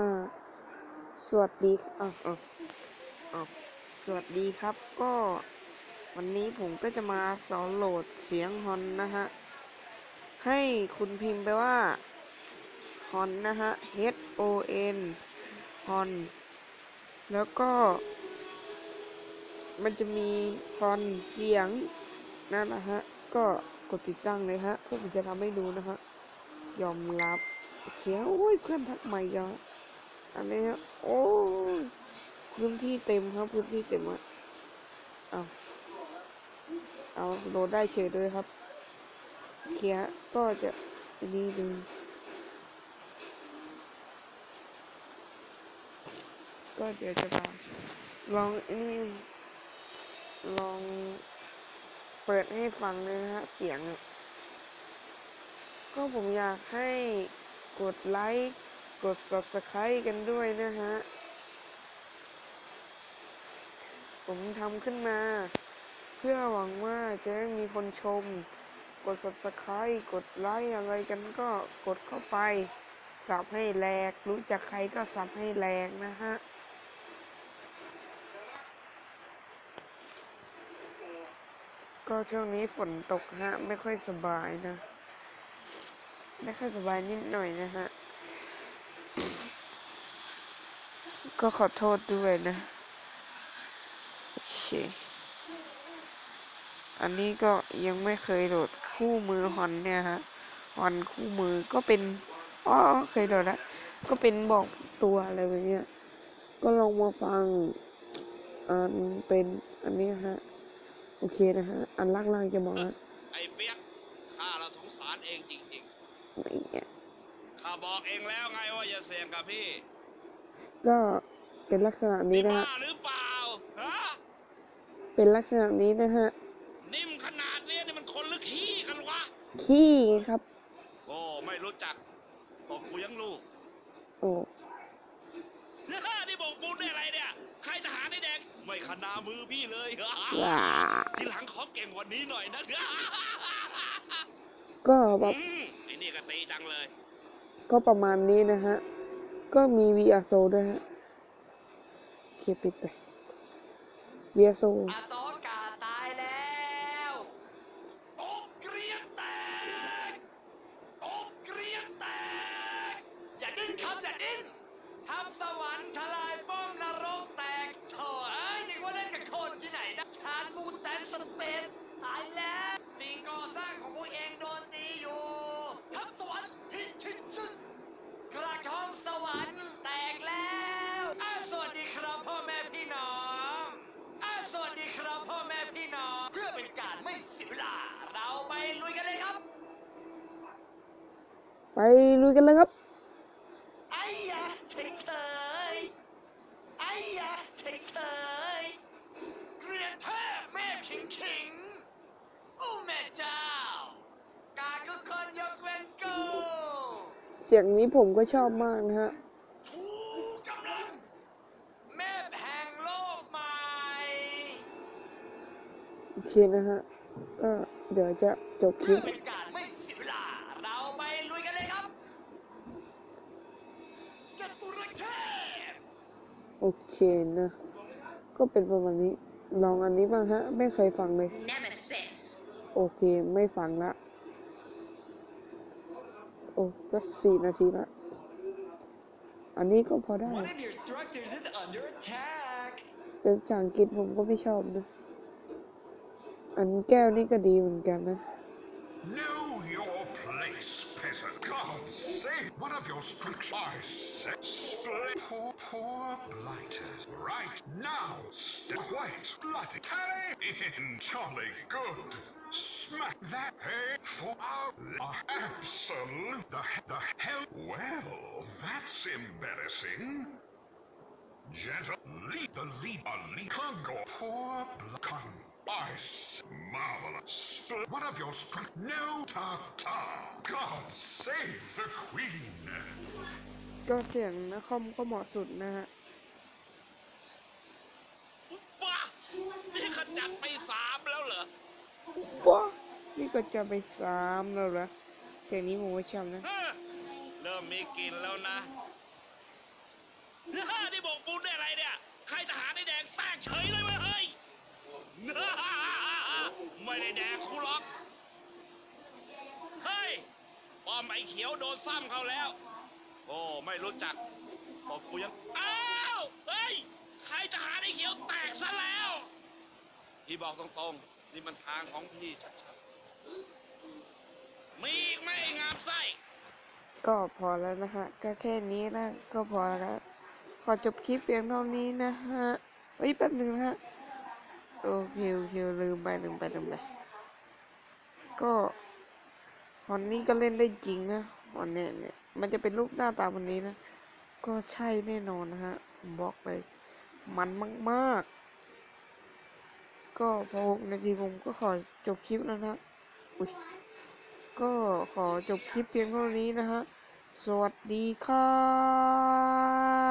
อ่า สวัสดีอะอะอะสวัสดีครับ ก็ วันนี้ผมก็จะมาสอนโหลดเสียงฮอนนะฮะ ให้คุณพิมพ์ไปว่าฮอนนะฮะ H O N ฮอน แล้วก็ มันจะมีฮอนเสียงนั่นนะฮะ ก็กดติดตั้งเลยฮะผมจะทำให้ดูนะฮะ ยอมรับ โอเคโอ้ยเพื่อนทักใหม่กัน อันนี้ฮะโอ้พื้นที่เต็มครับ พื้นที่เต็มอะเอาเอาโหลดได้เฉยเลยครับเคฮะก็จะอันนี้ดูก็เดี๋ยวจะมาลองอันนี้ลองเปิดให้ฟังเลยนะฮะเสียง ก็ผมอยากให้กดไลค์ กด subscribe กันด้วยนะฮะ ผมทำขึ้นมา เพื่อหวังว่าจะได้มีคนชม กด subscribe กดไลค์อะไรกันก็กดเข้าไป สับให้แหลกรู้จักใครก็สับให้แหลกนะฮะก็ช่วงนี้ฝนตกฮะ ไม่ค่อยสบายนะ ไม่ค่อยสบายนิดหน่อยนะฮะ ก็ขอโทษด้วยนะ โอเค อันนี้ก็ยังไม่เคยโหลดคู่มือฮอนเนี่ยฮะฮอนคู่มือก็เป็น อ๋อ เคยโหลดแล้ว ก็เป็นบอกตัวอะไรแบบเนี้ย ก็ลองมาฟัง อันเป็นอันนี้ฮะ โอเคนะฮะ อันล่างๆจะบอกว่าไอ้เปียกข้าละสงสารเองจริงอะไรเงี้ยๆข้าบอกเองแล้วไงว่าอย่าเสี่ยงกับพี่ ก็เป็นลักษณะนี้นี่นะบ้าฮะ หรือเปล่าฮะเป็นลักษณะนี้นะฮะ นิ่มขนาดนี้นี่มันคนหรือขี้กันวะ ขี้ไงครับ โอ้ ไม่รู้จักตบกูยังลูก โอ้ นี่บอกบุญได้อะไรเนี่ย ใครทหารไอ้แดง ไม่ขนามือพี่เลย ว้า ทีหลังขอเก่งกว่านี้หน่อยนะก็แบบอืมไอ้นี่ก็ตีจังเลย ก็ประมาณนี้นะฮะ ก็มี VR s o ด้วยฮะเคปิดไป VR s ไปลุยกันเลยครับไอ้ยะเฉยเฉยๆไอ้ยะเฉยเฉยๆเกรียนเทพแม่ขิงขิงโอ้แม่เจ้ากาทุกคนยกเว้นกูเสียงนี้ผมก็ชอบมากนะฮะทูกำลังแม่แห่งโลกใหม่โอเคนะฮะก็เดี๋ยวจะจบคลิเพื่อป เป็นการไม่เสียเวลา เราไปลุยกันเลยครับจตุรเทพ โอเคนะ ก็เป็นประมาณนี้ ลองอันนี้บ้างฮะ ไม่เคยฟังเลย Nemesis. โอเคไม่ฟังละ โอ้ก็สี่นาทีละ อันนี้ก็พอได้ One of your structures is under attack เป็นภาษาอังกฤษผมก็ไม่ชอบนะ อันแก้วนี่ก็ดีเหมือนกันนะ Know your place, peasant. God save one of your structures. I say, split poor, poor blighted. Right now, stay quiet. Bloody tally in jolly good. Smack that head for our absolute the the hell. Well, that's embarrassing. Gentle, lead the lead, a lead, poor blood. Ice, marvelous. Split one of your struck. No ta ta. God save the queen. ก็เสียงนะคอมก็เหมาะสุดนะฮะบ้านี่ขจัดไปสามแล้วเหรอว้านี่ก็จะไปสามแล้วเหรอเสียงนี้ผมไม่ชอบนะฮะเริ่มมีกลิ่นแล้วนะฮ่านี่บอกบุญได้อะไรเนี่ย ใครทหารไอ้แดงแตกเฉยเลยเว้ยเฮ้ย ไม่ได้แดกกูหรอก เฮ้ยป้ อมไอ้เขียวโดนซ้ำเขาแล้ว โอ้ไม่รู้จักตบกูยังอ้าวเฮ้ยใครทหาไอ้เขียวแตกซะแล้ว พี่บอกตรงๆ นี่มันทางของพี่ชัดๆมีอีกไหมไอ้งามไส้ ก็พอแล้วนะฮะก็แค่นี้นะ ก็พอแล้วขอจบคลิปเพียงเท่านี้นะฮะเฮ้ยแป๊บหนึ่งนะฮะโอเคโอเคลืมไปลืมไปลืมไป ก็ อนนี่ก็เล่นได้จริงนะฮอนเนี่ยเนี่ย มันจะเป็นรูปหน้าตาวันนี้นะ ก็ใช่แน่นอนนะฮะบอกเลย มันมากๆ ก็พอหกนาทีผมก็ขอจบคลิปแล้วนะอุ้ยก็ขอจบคลิปเพียงเท่านี้นะฮะ สวัสดีครับ